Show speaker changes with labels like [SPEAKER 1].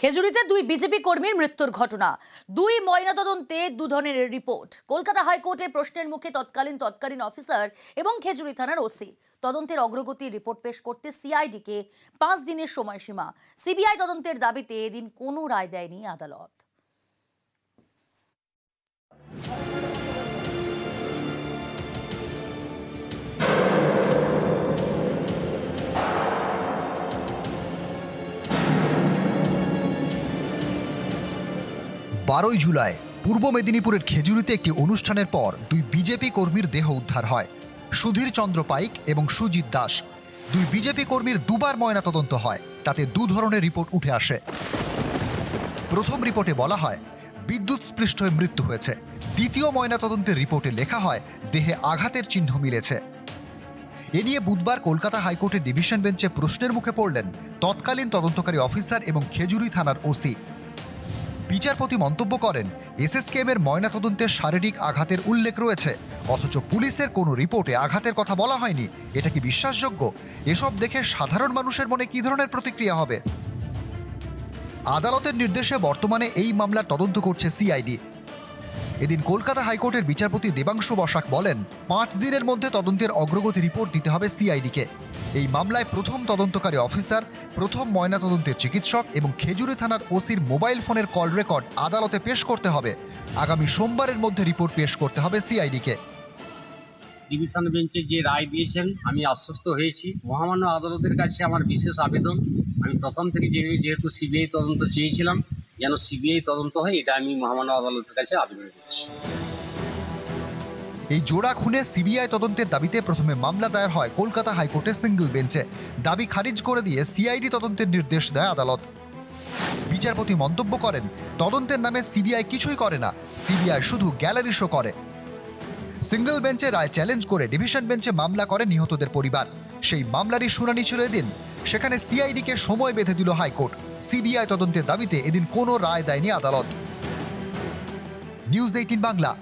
[SPEAKER 1] খেজুরিতে দুই বিজেপি কর্মীর মৃত্যুর ঘটনা। দুই ময়নাতদন্তে দু ধরনের রিপোর্ট। কলকাতা হাইকোর্টে প্রশ্নের মুখে তৎকালীন তৎকালীন অফিসার এবং খেজুরি থানার ওসি। তদন্তের অগ্রগতির রিপোর্ট পেশ করতে সিআইডিকে পাঁচ দিনের সময়সীমা। সিবিআই তদন্তের দাবিতে এদিন কোনো রায় দেয়নি আদালত।
[SPEAKER 2] বারোই জুলাই পূর্ব মেদিনীপুরের খেজুরিতে একটি অনুষ্ঠানের পর দুই বিজেপি কর্মীর দেহ উদ্ধার হয়। সুধীর চন্দ্র পাইক এবং সুজিত দাস। দুই বিজেপি কর্মীর দুবার ময়নাতদন্ত হয়। তাতে দু ধরনের রিপোর্ট উঠে আসে। প্রথম রিপোর্টে বলা হয়, বিদ্যুৎ স্পৃষ্ট হয়ে মৃত্যু হয়েছে। দ্বিতীয় ময়নাতদন্তের রিপোর্টে লেখা হয়, দেহে আঘাতের চিহ্ন মিলেছে। এ নিয়ে বুধবার কলকাতা হাইকোর্টের ডিভিশন বেঞ্চে প্রশ্নের মুখে পড়লেন তৎকালীন তদন্তকারী অফিসার এবং খেজুরি থানার ওসি বিচারপতি মন্তব্য করেন এসএসকেএম এর ময়নাতদন্তের শারীরিক আঘাতের উল্লেখ রয়েছে। অথচ পুলিশের কোনো রিপোর্টে আঘাতের কথা বলা হয়নি। এটা কি বিশ্বাসযোগ্য? এসব দেখে সাধারণ মানুষের মনে কি ধরনের প্রতিক্রিয়া হবে? আদালতের নির্দেশে বর্তমানে এই মামলার তদন্ত করছে সিআইডি। এদিন কলকাতা হাইকোর্টের বিচারপতি দেবাংশু বসাক বলেন, পাঁচ দিনের মধ্যে তদন্তের অগ্রগতি রিপোর্ট দিতে হবে সিআইডিকে। এই মামলায় প্রথম তদন্তকারী অফিসার, প্রথম ময়নাতদন্তের চিকিৎসক এবং খেজুরি থানার ওসির মোবাইল ফোনের কল রেকর্ড আদালতে পেশ করতে হবে। আগামী সোমবারের মধ্যে রিপোর্ট পেশ করতে হবে সিআইডিকে।
[SPEAKER 3] ডিভিশন বেঞ্চে যে রায় দিয়েছেন, আমি আশ্বস্ত হয়েছি। মহামান্য আদালতের কাছে আমার বিশেষ আবেদন। আমি প্রথম থেকে যেহেতু সিবিআই তদন্ত চেয়েছিলাম যেন সিবিআই তদন্ত হয়, এটা আমি মহামান্য আদালতের কাছে আবেদন করছি।
[SPEAKER 2] এই জোড়া খুনে সিবিআই তদন্তের দাবিতে প্রথমে মামলা দায়ের হয় কলকাতা হাইকোর্টের সিঙ্গল বেঞ্চে। দাবি খারিজ করে দিয়ে সিআইডি তদন্তের নির্দেশ দেয় আদালত। বিচারপতি মন্তব্য করেন, তদন্তের নামে সিবিআই কিছুই করে না, সিবিআই শুধু গ্যালারি শো করে। সিঙ্গল বেঞ্চে রায় চ্যালেঞ্জ করে ডিভিশন বেঞ্চে মামলা করে নিহতদের পরিবার। সেই মামলারই শুনানি ছিল এদিন, সেখানে সিআইডিকে সময় বেঁধে দিল হাইকোর্ট। সিবিআই তদন্তের দাবিতে এদিন কোনো রায় দেয়নি আদালত। News eighteen Bangla.